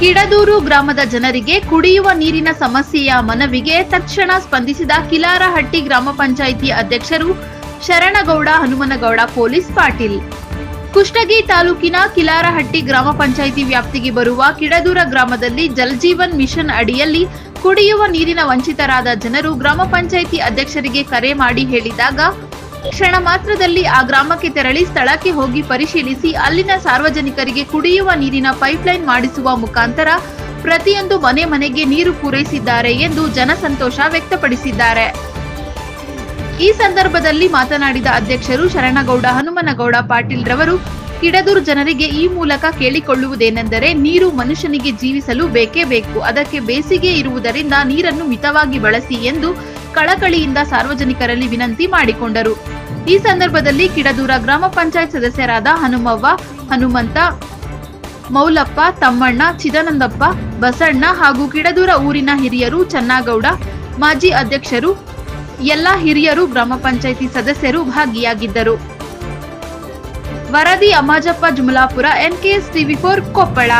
ಕಿಡದೂರು ಗ್ರಾಮದ ಜನರಿಗೆ ಕುಡಿಯುವ ನೀರಿನ ಸಮಸ್ಯೆಯ ಮನವಿಗೆ ತಕ್ಷಣ ಸ್ಪಂದಿಸಿದ ಕಿಲಾರಹಟ್ಟಿ ಗ್ರಾಮ ಪಂಚಾಯಿತಿ ಅಧ್ಯಕ್ಷರು ಶರಣಗೌಡ, ಹನುಮನಗೌಡ, ಪೊಲೀಸ್ ಪಾಟೀಲ್. ಕುಷ್ಟಗಿ ತಾಲೂಕಿನ ಕಿಲಾರಹಟ್ಟಿ ಗ್ರಾಮ ಪಂಚಾಯಿತಿ ವ್ಯಾಪ್ತಿಗೆ ಬರುವ ಕಿಡದೂರ ಗ್ರಾಮದಲ್ಲಿ ಜಲಜೀವನ್ ಮಿಷನ್ ಅಡಿಯಲ್ಲಿ ಕುಡಿಯುವ ನೀರಿನ ವಂಚಿತರಾದ ಜನರು ಗ್ರಾಮ ಪಂಚಾಯಿತಿ ಅಧ್ಯಕ್ಷರಿಗೆ ಕರೆ ಮಾಡಿ ಹೇಳಿದಾಗ ಕ್ಷಣ ಮಾತ್ರದಲ್ಲಿ ಆ ಗ್ರಾಮಕ್ಕೆ ತೆರಳಿ ಸ್ಥಳಕ್ಕೆ ಹೋಗಿ ಪರಿಶೀಲಿಸಿ ಅಲ್ಲಿನ ಸಾರ್ವಜನಿಕರಿಗೆ ಕುಡಿಯುವ ನೀರಿನ ಪೈಪ್ಲೈನ್ ಮಾಡಿಸುವ ಮುಖಾಂತರ ಪ್ರತಿಯೊಂದು ಮನೆ ಮನೆಗೆ ನೀರು ಪೂರೈಸಿದ್ದಾರೆ ಎಂದು ಜನಸಂತೋಷ ವ್ಯಕ್ತಪಡಿಸಿದ್ದಾರೆ. ಈ ಸಂದರ್ಭದಲ್ಲಿ ಮಾತನಾಡಿದ ಅಧ್ಯಕ್ಷರು ಶರಣಗೌಡ, ಹನುಮನಗೌಡ, ಪಾಟೀಲ್ ರವರು, ಕಿಡದೂರು ಜನರಿಗೆ ಈ ಮೂಲಕ ಕೇಳಿಕೊಳ್ಳುವುದೇನೆಂದರೆ ನೀರು ಮನುಷ್ಯನಿಗೆ ಜೀವಿಸಲು ಬೇಕೇ ಬೇಕು. ಅದಕ್ಕೆ ಬೇಸಿಗೆ ಇರುವುದರಿಂದ ನೀರನ್ನು ಮಿತವಾಗಿ ಬಳಸಿ ಎಂದು ಕಳಕಳಿಯಿಂದ ಸಾರ್ವಜನಿಕರಲ್ಲಿ ವಿನಂತಿ ಮಾಡಿಕೊಂಡರು. ಈ ಸಂದರ್ಭದಲ್ಲಿ ಕಿಡದೂರ ಗ್ರಾಮ ಪಂಚಾಯತ್ ಸದಸ್ಯರಾದ ಹನುಮವ್ವ, ಹನುಮಂತ, ಮೌಲಪ್ಪ, ತಮ್ಮಣ್ಣ, ಚಿದಾನಂದಪ್ಪ, ಬಸಣ್ಣ ಹಾಗೂ ಕಿಡದೂರ ಊರಿನ ಹಿರಿಯರು ಚನ್ನಾಗೌಡ, ಮಾಜಿ ಅಧ್ಯಕ್ಷರು, ಎಲ್ಲ ಹಿರಿಯರು ಗ್ರಾಮ ಪಂಚಾಯಿತಿ ಸದಸ್ಯರು ಭಾಗಿಯಾಗಿದ್ದರು. ವರದಿ Amajappa Jumalapur, NKS TV four Koppal.